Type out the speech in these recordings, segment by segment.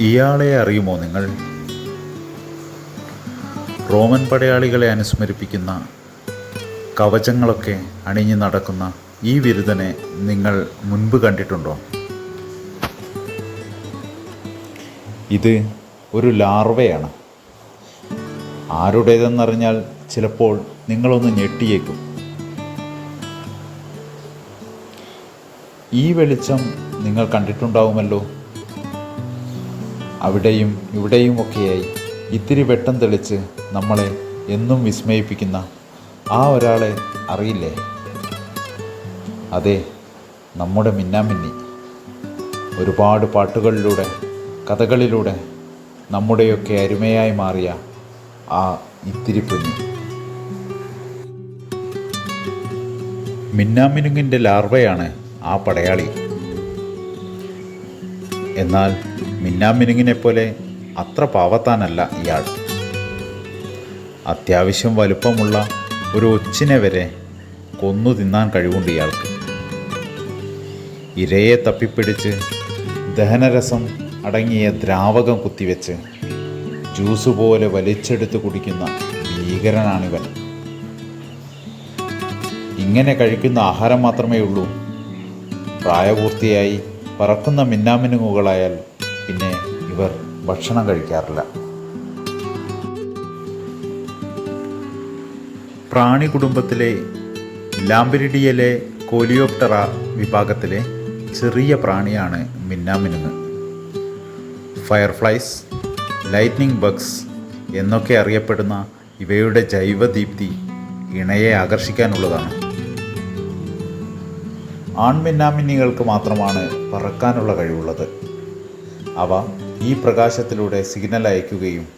ഇയാളെ അറിയുമോ നിങ്ങൾ? റോമൻ പടയാളികളെ അനുസ്മരിപ്പിക്കുന്ന കവചങ്ങളൊക്കെ അണിഞ്ഞു നടക്കുന്ന ഈ വിരുദനെ നിങ്ങൾ മുൻപ് കണ്ടിട്ടുണ്ടോ? ഇത് ഒരു ലാർവയാണ്. ആരുടേതെന്നറിഞ്ഞാൽ ചിലപ്പോൾ നിങ്ങളൊന്ന് ഞെട്ടിയേക്കും. ഈ വെളിച്ചം നിങ്ങൾ കണ്ടിട്ടുണ്ടാവുമല്ലോ. അവിടെയും ഇവിടെയും ഒക്കെയായി ഇത്തിരി വെട്ടം തെളിച്ച് നമ്മളെ എന്നും വിസ്മയിപ്പിക്കുന്ന ആ ഒരാളെ അറിയില്ലേ? അതെ നമ്മുടെ മിന്നാമിന്നി. ഒരുപാട് പാട്ടുകളിലൂടെ കഥകളിലൂടെ നമ്മുടെയൊക്കെ അരുമയായി മാറിയ ആ ഇത്തിരി കുഞ്ഞ്. മിന്നാമിനുങ്ങിന്റെ ലാർവയാണ് ആ പടയാളി. എന്നാൽ മിന്നാമിനുങ്ങിനെ പോലെ അത്ര പാവത്താനല്ല ഇയാൾ. അത്യാവശ്യം വലുപ്പമുള്ള ഒരു ഒച്ചിനെ വരെ കൊന്നു തിന്നാൻ കഴിവുണ്ട് ഇയാൾക്ക്. ഇരയെ തപ്പിപ്പിടിച്ച് ദഹനരസം അടങ്ങിയ ദ്രാവകം കുത്തിവെച്ച് ജ്യൂസ് പോലെ വലിച്ചെടുത്ത് കുടിക്കുന്ന ഭീകരനാണിവൻ. ഇങ്ങനെ കഴിക്കുന്ന ആഹാരം മാത്രമേ ഉള്ളൂ പ്രായപൂർത്തിയായി പറക്കുന്ന മിന്നാമിനുങ്ങുകളായാൽ പിന്നെ ഇവർ ഭക്ഷണം കഴിക്കാറില്ല. പ്രാണി കുടുംബത്തിലെ ലാംബരിഡിയയിലെ കോലിയോപ്റ്ററ വിഭാഗത്തിലെ ചെറിയ പ്രാണിയാണ് മിന്നാമിനുങ്ങ്. ഫയർഫ്ലൈസ് ലൈറ്റ്നിങ് ബഗ്സ് എന്നൊക്കെ അറിയപ്പെടുന്ന ഇവയുടെ ജൈവദീപ്തി ഇണയെ ആകർഷിക്കാനുള്ളതാണ്. ആൺമിന്നാമിന്നികൾക്ക് മാത്രമാണ് പറക്കാനുള്ള കഴിവുള്ളത്. അവ ഈ പ്രകാശത്തിലൂടെ സിഗ്നൽ അയക്കുകയും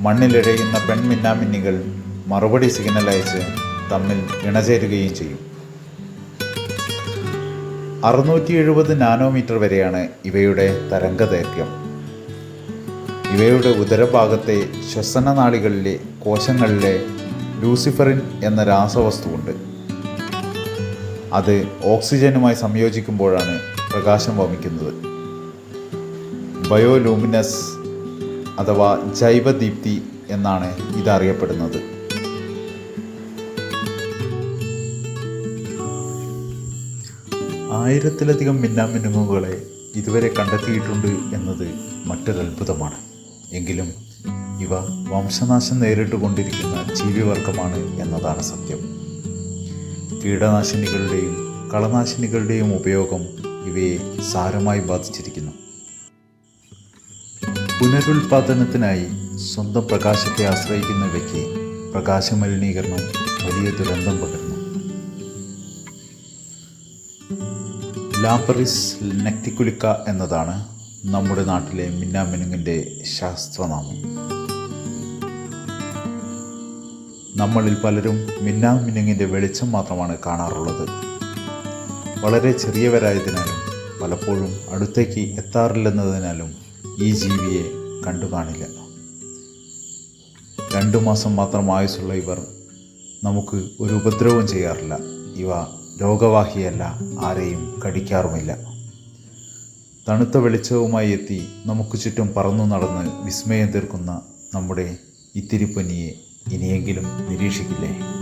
മണ്ണിലിഴയുന്ന പെൺമിന്നാമിന്നികൾ മറുപടി സിഗ്നൽ അയച്ച് തമ്മിൽ ഇണചേരുകയും ചെയ്യും. അറുന്നൂറ്റി എഴുപത് നാനോമീറ്റർ വരെയാണ് ഇവയുടെ തരംഗദൈർഘ്യം. ഇവയുടെ ഉദരഭാഗത്തെ ശ്വസനനാളികളിലെ കോശങ്ങളിലെ ലൂസിഫറിൻ എന്ന രാസവസ്തുവുണ്ട്. അത് ഓക്സിജനുമായി സംയോജിക്കുമ്പോഴാണ് പ്രകാശം വമിക്കുന്നത്. ബയോലൂമിനസ് അഥവാ ജൈവദീപ്തി എന്നാണ് ഇതറിയപ്പെടുന്നത്. ആയിരത്തിലധികം മിന്നാമിനുങ്ങുകളെ ഇതുവരെ കണ്ടെത്തിയിട്ടുണ്ട് എന്നത് മറ്റൊരത്ഭുതമാണ് എങ്കിലും ഇവ വംശനാശം നേരിട്ടുകൊണ്ടിരിക്കുന്ന ജീവിവർഗമാണ് എന്നതാണ് സത്യം. കീടനാശിനികളുടെയും കളനാശിനികളുടെയും ഉപയോഗം ഇവയെ സാരമായി ബാധിച്ചിരിക്കുന്നു. പുനരുൽപാദനത്തിനായി സ്വന്തം പ്രകാശത്തെ ആശ്രയിക്കുന്ന ഇവയ്ക്ക് പ്രകാശമലിനീകരണം വലിയ ദുരന്തം പകരുന്നു. ലാംബറിസ് നെക്തിക്കുലിക്ക എന്നതാണ് നമ്മുടെ നാട്ടിലെ മിന്നാമിനുങ്ങിന്റെ ശാസ്ത്രനാമം. നമ്മളിൽ പലരും മിന്നാമിനുങ്ങിന്റെ വെളിച്ചം മാത്രമാണ് കാണാറുള്ളത്. വളരെ ചെറിയവരായതിനാലും പലപ്പോഴും അടുത്തേക്ക് എത്താറില്ലെന്നതിനാലും ഈ ജീവിയെ കണ്ടു കാണില്ല രണ്ടു മാസം മാത്രം ആയുസുള്ള ഇവർ നമുക്ക് ഒരു ഉപദ്രവവും ചെയ്യാറില്ല. ഇവ രോഗവാഹിയല്ല ആരെയും കടിക്കാറുമില്ല. തണുത്ത വെളിച്ചവുമായി എത്തി നമുക്ക് ചുറ്റും പറന്നു നടന്ന് വിസ്മയം തീർക്കുന്ന നമ്മുടെ ഇത്തിരിപ്പനിയെ ഇനിയെങ്കിലും നിരീക്ഷിക്കില്ലേ?